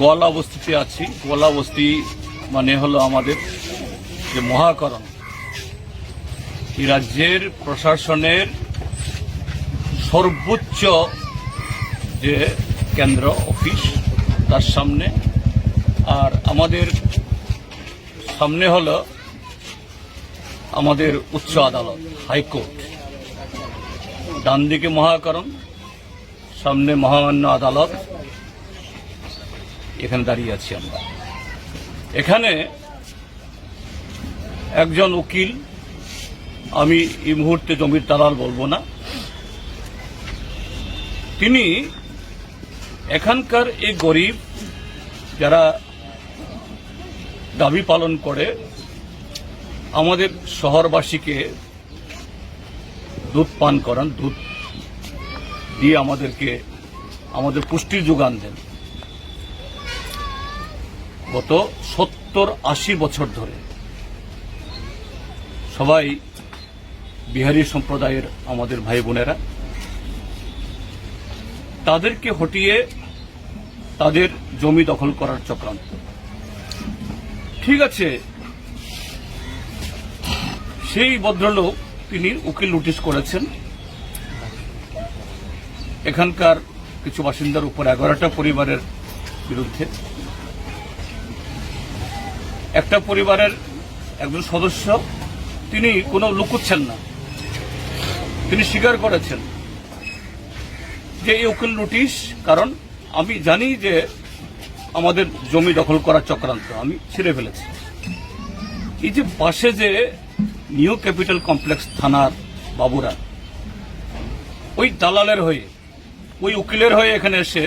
গোয়ালা বস্তিতে আছি। গোয়ালা বস্তি মানে হলো আমাদের যে মহাকরণ। এই রাজ্যের প্রশাসনের সর্বোচ্চ যে কেন্দ্র, অফিস, তার সামনে। আর আমাদের সামনে হলো আমাদের উচ্চ আদালত, হাইকোর্ট। ডান দিকে মহাকরণ, সামনে মহামান্য আদালত এখানে দাঁড়িয়ে আছি আমরা। এখানে একজন উকিল, আমি এই মুহূর্তে জমির দালাল বলব না, তিনি এখানকার এই গরিব যারা দাবি পালন করে, আমাদের শহরবাসীকে দুধ পান করান, দুধ দিয়ে আমাদেরকে, আমাদের পুষ্টির যোগান দেন। গত সত্তর আশি বছর ধরে সবাই বিহারি সম্প্রদায়ের আমাদের ভাই বোনেরা, তাদেরকে হটিয়ে তাদের জমি দখল করার চক্রান্ত। ঠিক আছে, সেই ভদ্রলোক তিনি উকিল নোটিশ করেছেন। এখানকার কিছু বাসিন্দার উপর এগারোটা পরিবারের বিরুদ্ধে একটা পরিবারের একজন সদস্য, তিনি কোনো লুকুচ্ছেন না। তিনি স্বীকার করেছেন যে এই উকিল নোটিশ, কারণ আমি জানি যে আমাদের জমি দখল করার চক্রান্ত, আমি ছেড়ে ফেলেছি। এই যে পাশে যে নিউ ক্যাপিটাল কমপ্লেক্স থানার বাবুরা, ওই দালালের হয়ে, ওই উকিলের হয়ে এখানে এসে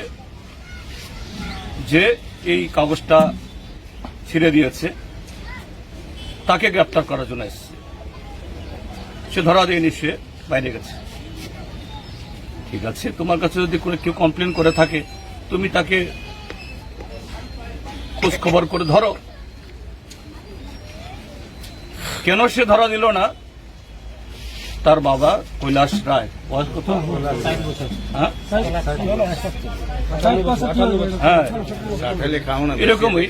যে এই কাগজটা ছিঁড়ে দিয়েছে। তাকে গ্রেপ্তার করার জন্য এসছে। সে ধরা দেয়নি, সে বাইরে গেছে। ঠিক আছে, তোমার কাছে যদি কোনো কেউ কমপ্লেন করে থাকে, তুমি তাকে খোঁজ খবর করে ধরো। কেন সে ধরা দিল না? তার বাবা কৈলাস রায় বয়স কত হ্যাঁ? হ্যাঁ এরকমই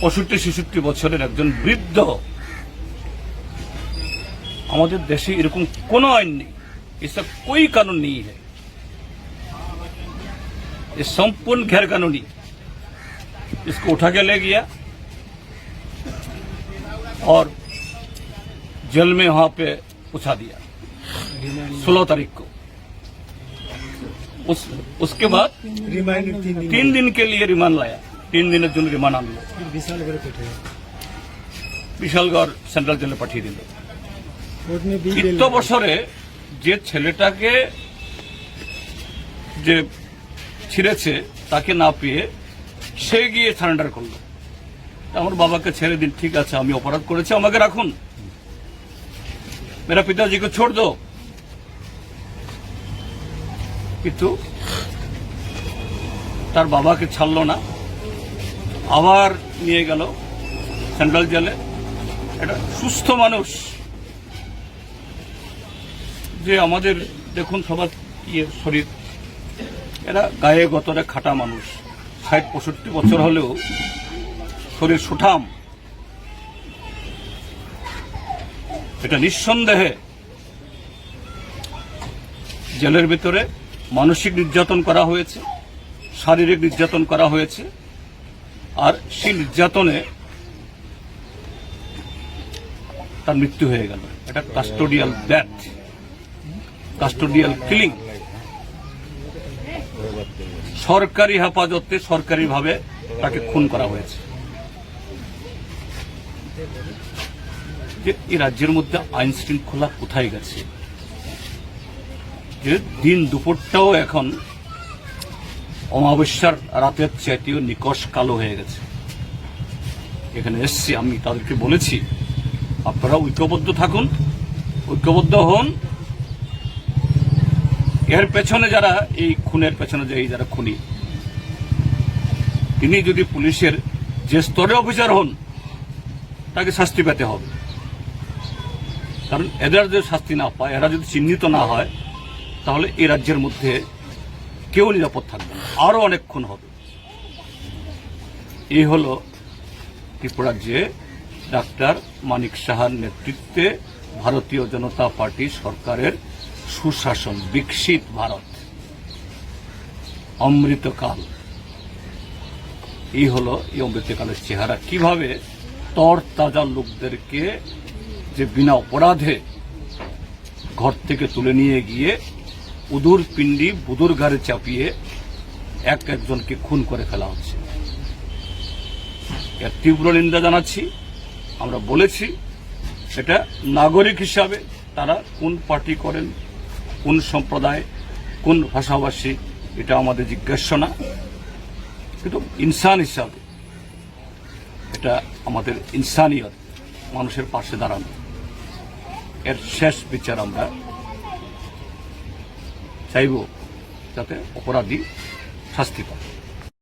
পঁয়ষট্টি ছেষট্টি বছরের একজন বৃদ্ধ আমাদের দেশে এরকম কোনো আইন নেই ऐसा कोई कानून नहीं है ये संपूर्ण गैर कानूनी इसको उठा के ले गया और जेल में वहां पे पहुंचा दिया सोलह तारीख को उस उसके बाद तीन दिन के लिए रिमांड लाया तीन দিনের জন্য রিমান্ড আনলো বিশালগড় সেন্ট্রাল জেলে পাঠিয়ে দিল চিত্ত বছরে যে ছেলেটাকে যে ছিঁড়েছে তাকে না পেয়ে সে গিয়ে সারেন্ডার করলো তা আমার বাবাকে ছেড়ে দিন ঠিক আছে আমি অপরাধ করেছি আমাকে রাখুন মেরা পিতাজিকে ছোড় দো কিন্তু তার বাবাকে ছাড়লো না আবার নিয়ে গেল সেন্ট্রাল জেলে এটা সুস্থ মানুষ যে আমাদের দেখুন সবার ইয়ে শরীর এরা গায়ে গতরে খাটা মানুষ ষাট পঁয়ষট্টি বছর হলেও শরীর সুঠাম এটা নিঃসন্দেহে জেলের ভিতরে মানসিক নির্যাতন করা হয়েছে, শারীরিক নির্যাতন করা হয়েছে, আর সেই নির্যাতনে তার মৃত্যু হয়ে গেল। এটা কাস্টোডিয়াল ডেথ কাস্টোডিয়াল কিলিং সরকারি হেফাজতে সরকারিভাবে তাকে খুন করা হয়েছে। যে এই রাজ্যের মধ্যে আইন শৃঙ্খলা কোথায় গেছে? যে দিন দুপুরটাও এখন অমাবস্যার রাতের চাইতেও নিকশ কালো হয়ে গেছে। এখানে এসছি, আমি তাদেরকে বলেছি, আপনারা ঐক্যবদ্ধ থাকুন, ঐক্যবদ্ধ হন। এর পেছনে যারা, এই খুনের পেছনে যে এই যারা খুনি, তিনি যদি পুলিশের যে স্তরে অফিসার হন, তাকে শাস্তি পেতে হবে। কারণ এদের যদি শাস্তি না পায়, এরা যদি চিহ্নিত না হয়, তাহলে এই রাজ্যের মধ্যে কেউ নিরাপদ থাকবে না। আরও অনেক খুন হবে। এই হলো ত্রিপুরাজ্যে ডাক্তার মানিক সাহার নেতৃত্বে ভারতীয় জনতা পার্টি সরকারের সুশাসন, বিকশিত ভারত। অমৃতকাল। এই হলো এই অমৃতকালের চেহারা। কীভাবে তর তাজা লোকদেরকে যে বিনা অপরাধে ঘর থেকে তুলে নিয়ে গিয়ে উদুর পিণ্ডি বুদুর ঘাড়ে চাপিয়ে এক একজনকে খুন করে ফেলা হচ্ছে। এর তীব্র নিন্দা জানাচ্ছি। আমরা বলেছি, এটা নাগরিক হিসাবে তারা কোন পার্টি করেন, কোন সম্প্রদায়, কোন ভাষাভাষী, এটা আমাদের জিজ্ঞাস্য না। কিন্তু ইনসান হিসাবে এটা আমাদের ইনসানিয়ত, মানুষের পাশে দাঁড়ানো। এর শেষ বিচার আমরা চাইব যাতে অপরাধী শাস্তি পায়।